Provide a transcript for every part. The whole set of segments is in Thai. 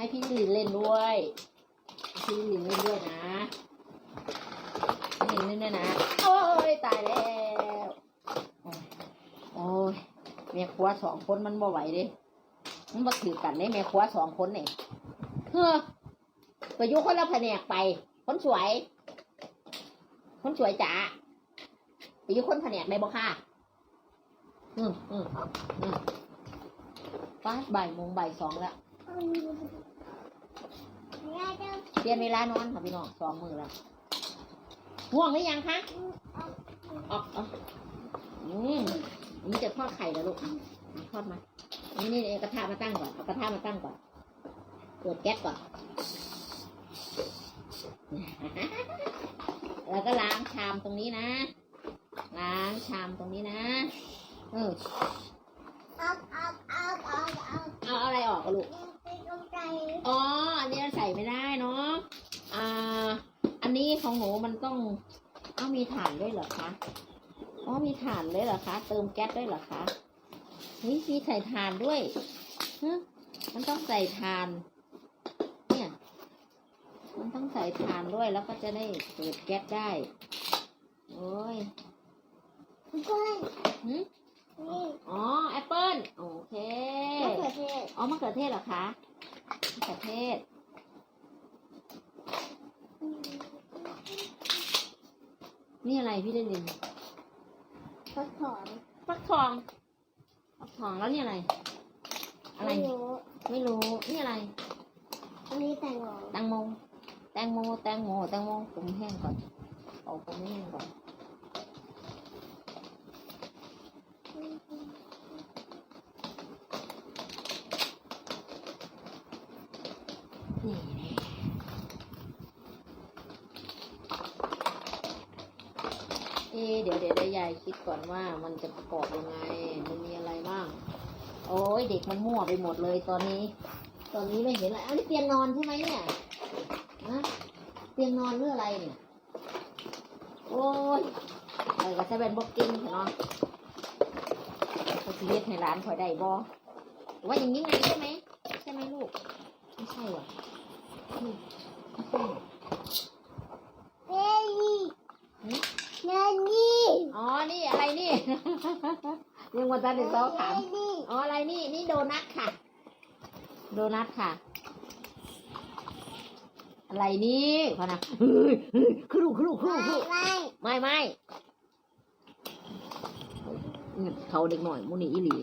ให้พี่ลินเล่นด้วยนะนี่เล่นด้วยนะ โอ้ยตายแล้วโอ้ยโอ้ยแม่ครัวสองคนมันบ่ไหวเดิมันบ่ถือกันได้แม่ครัวสองคนนี่เฮ้อไปยุคนละแผนกไป คนสวย คนสวยจ๋าไปยุคนแผนกได้บ่ค่ะอืมอืมอืมป้าบ่ายโมงบ่ายสองแล้ว เรียนเวลานอนค่ะพี่น้องสองมือแล้วง่วงหรือยังคะออกออกอืมอันนี้จะทอดไข่แล้วลูกทอดมานี่นี่เอากระทะมาตั้งก่อนเอากระทะมาตั้งก่อนเปิดแก๊สก่อน แล้วก็ล้างชามตรงนี้นะ ล้างชามตรงนี้นะ เออ ของหนูมันต้องเอามีถ่านด้วยเหรอคะอ๋อมีถ่านด้วยเหรอคะ เติมแก๊สด้วยเหรอคะเฮ้ยมีใส่ถ่านด้วยฮะมันต้องใส่ถ่าน เนี่ย มันต้องใส่ถ่านด้วยแล้วก็จะได้เปิดแก๊สได้ โอ้ยหืมอ๋อแอปเปิ้ลโอเคอ๋อมะเขือเทศเหรอคะมะเขือเทศ นี่อะไรพี่ได้ยินฟักทองฟักทองฟักทองแล้วนี่อะไร อะไรไม่รู้นี่อะไร อันนี้แตงโมแตงโม แตงโม แตงโม แตงโมผมแห้งก่อนเอาผมแห้งก่อน นี่ เอเดี๋ยวเดี๋ยวได้ยายคิดก่อนว่ามันจะประกอบยังไง มันมีอะไรบ้าง โอ้ยเด็กมันมั่วไปหมดเลยตอนนี้ ตอนนี้ไม่เห็นอะไรอันนี้เตียงนอนใช่ไหมเนี่ยนะเตียงนอนหรืออะไรเนี่ย โอ้ยเออก็จะเป็นบ็อกกิ้งเนาะเขาสิเฮ็ดให้ร้านคอยได้บ่ว่าอย่างนี้ไงใช่ไหมใช่ไหมลูก ไม่ใช่ว่ะอืมไม่ใช่ เฮ้ย เนนี่อ๋อ นี่อะไรนี่ ยังวันจันทร์เด็กสาวถามนี่อ๋อ อะไรนี่ นี่โดนัทค่ะ โดนัทค่ะ อะไรนี่พอนะเฮ้ยเฮ้ยครูครูครูครูไม่ไม่ไม่เขาเด็กหน่อยมุนี่อีหลี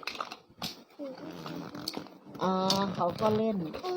อ๋อเขาก็เล่น อื